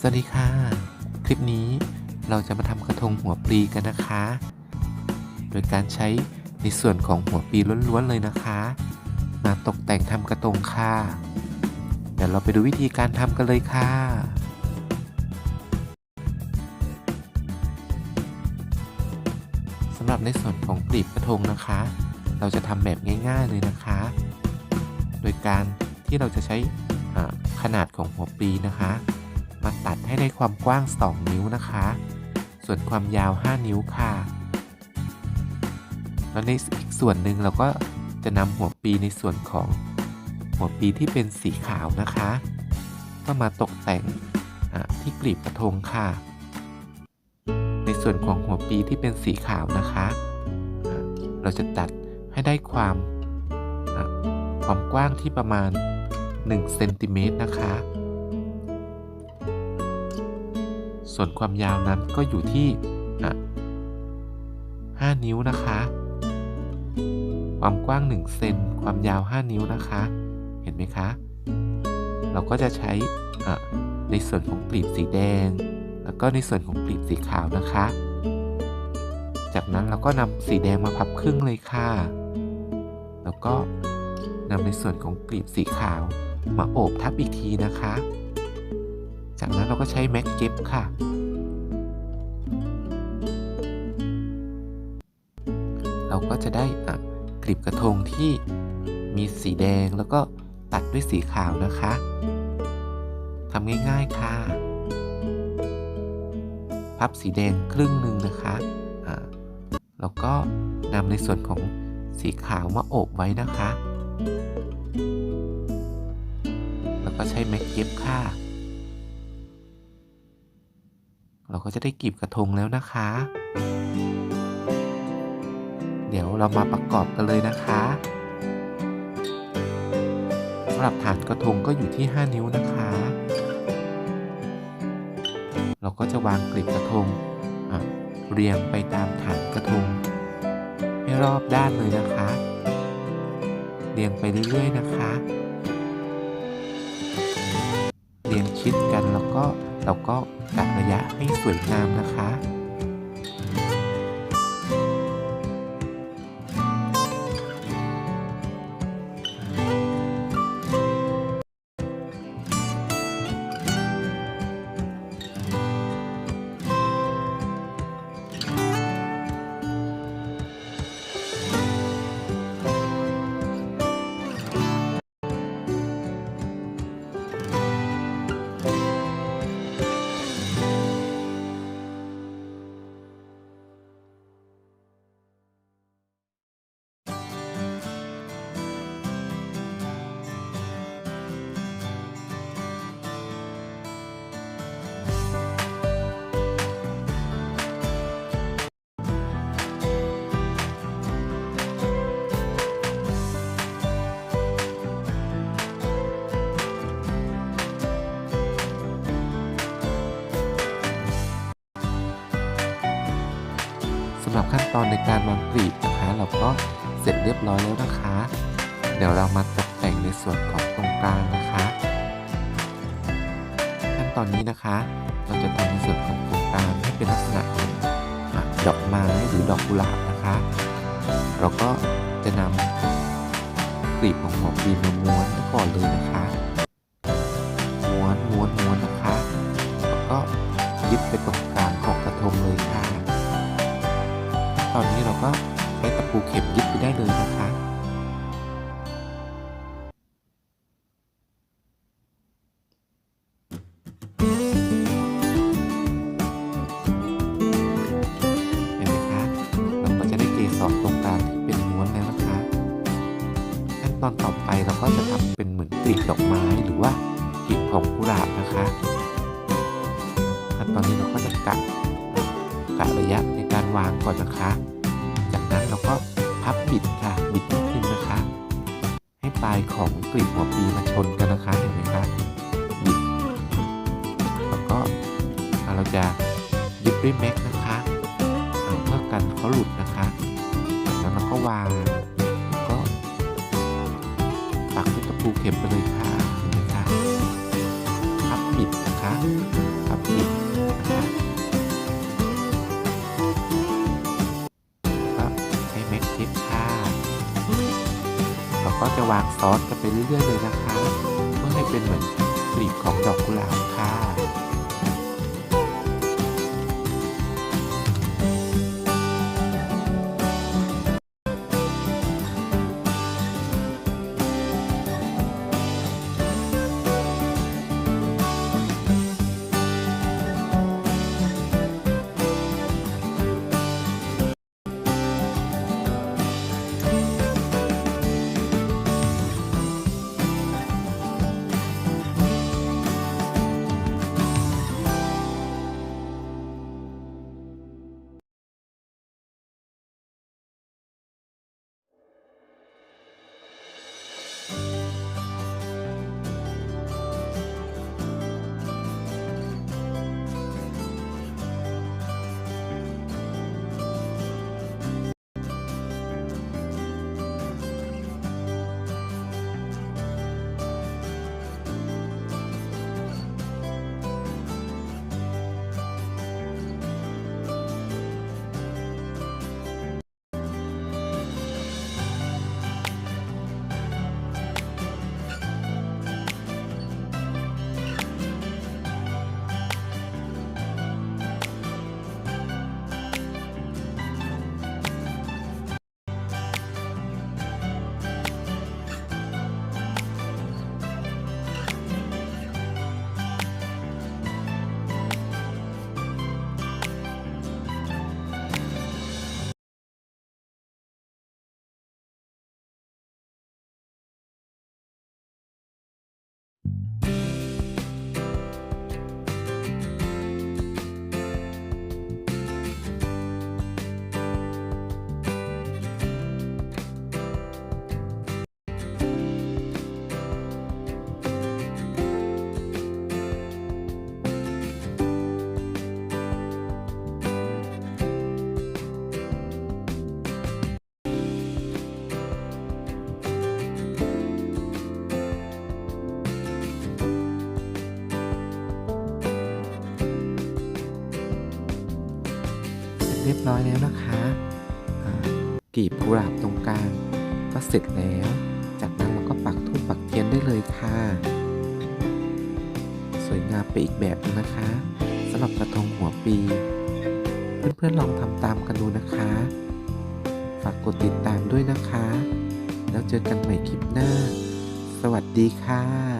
สวัสดีค่ะ คลิปนี้เราจะมาทำกระทงหัวปลีกันนะคะ โดยการใช้ในส่วนของหัวปลีล้วนๆเลยนะคะ มาตกแต่งทำกระทงค่ะ เดี๋ยวเราไปดูวิธีการทำกันเลยค่ะสำหรับในส่วนของกลีบกระทงนะคะ เราจะทำแบบง่าย ๆเลยนะคะ โดยการที่เราจะใช้ขนาดของหัวปลีนะคะ มาตัดให้ได้ความกว้าง 2 นิ้วนะคะ ส่วนความยาว 5 นิ้วค่ะ แล้วในอีกส่วนหนึ่งเราก็จะนำหัวปีในส่วนของหัวปีที่เป็นสีขาวนะคะ ก็มาตกแต่งที่กลีบกระทงค่ะ ในส่วนของหัวปีที่เป็นสีขาวนะคะ เราจะตัดให้ได้ความความกว้างที่ประมาณ1เซนติเมตรนะคะ ส่วนความยาวนั้นก็อยู่ที่5นิ้วนะคะ ความกว้าง 1 เซน ความยาว 5 นิ้วนะคะ เห็นไหมคะ เราก็จะใช้ในส่วนของกลีบสีแดง แล้วก็ในส่วนของกลีบสีขาวนะคะ จากนั้นเราก็นำสีแดงมาพับครึ่งเลยค่ะ แล้วก็นำในส่วนของกลีบสีขาวมาโอบทับอีกทีนะคะ จากนั้นเราก็ใช้แม็กเก็บค่ะ เราก็จะได้อะกลีบกระทงที่มีสีแดงแล้วก็ตัดด้วยสีขาวนะคะทำง่ายๆค่ะ พับสีแดงครึ่งหนึ่งนะคะอ่าแล้วก็นำในส่วนของสีขาวมาโอบไว้นะคะ แล้วก็ใช้แม็กเก็บค่ะ เราก็จะได้กลีบกระทงแล้วนะคะ เดี๋ยวเรามาประกอบกันเลยนะคะสำหรับฐานกระทงก็อยู่ที่ 5 นิ้วนะคะ เราก็จะวางกลีบกระทงะเรียงไปตามฐานกระทง ให้รอบด้านเลยนะคะ เรียงไปเรื่อยๆนะคะ เรียงชิดกันแล้วก็ เราก็กะระยะให้สวยงามนะคะ หรับขั้นตอนในการวางกลีบนะคะ เราก็เสร็จเรียบร้อยแล้วนะคะ เดี๋ยวเรามาตกแต่งในส่วนของตรงกลางนะคะ ขั้นตอนนี้นะคะ เราจะทำในส่วนของตรงกลางให้เป็นลักษณะของดอกไม้หรือดอกกุหลาบนะคะ เราก็จะนำกลีบของหัวปีมาม้วนก่อนเลย เห็นไหมคะเราก็จะได้เกสรตรงกลางที่เป็นม้วนแล้วนะคะขั้นตอนต่อไปเราก็จะทำเป็นเหมือนกลีบดอกไม้หรือว่ากลีบของกุหลาบนะคะขั้นตอนนี้เราก็จะกะกะระยะในการวางก่อนนะคะ จากนั้นเราก็พับบิดค่ะบิดนิดนึงนะคะ ให้ปลายของกลีบหัวปีมาชนกันนะคะเห็นไหมคะบิ เราจะยิบด้วยแม็กนะคะเพื่อกันเขาหลุดนะคะแล้วเราก็วางก็ปักด้วยตะปูเข็มไปเลยค่ะเห็นไหมคะพับปิดนะคะพับปิดนะคะก็ใช้แม็กเทปค่ะเราก็จะวางซอสกันไปเรื่อยๆเลยนะคะ เพื่อให้เป็นเหมือนกลีบของดอกกุหลาบ เรียบร้อยแล้วนะคะกีบกุหลาบตรงกลางก็เสร็จแล้ว จากนั้นเราก็ปักธูปปักเทียนได้เลยค่ะ สวยงามไปอีกแบบนึงนะคะสำหรับกระทงหัวปี เพื่อนๆลองทำตามกันดูนะคะ ฝากกดติดตามด้วยนะคะ แล้วเจอกันใหม่คลิปหน้า สวัสดีค่ะ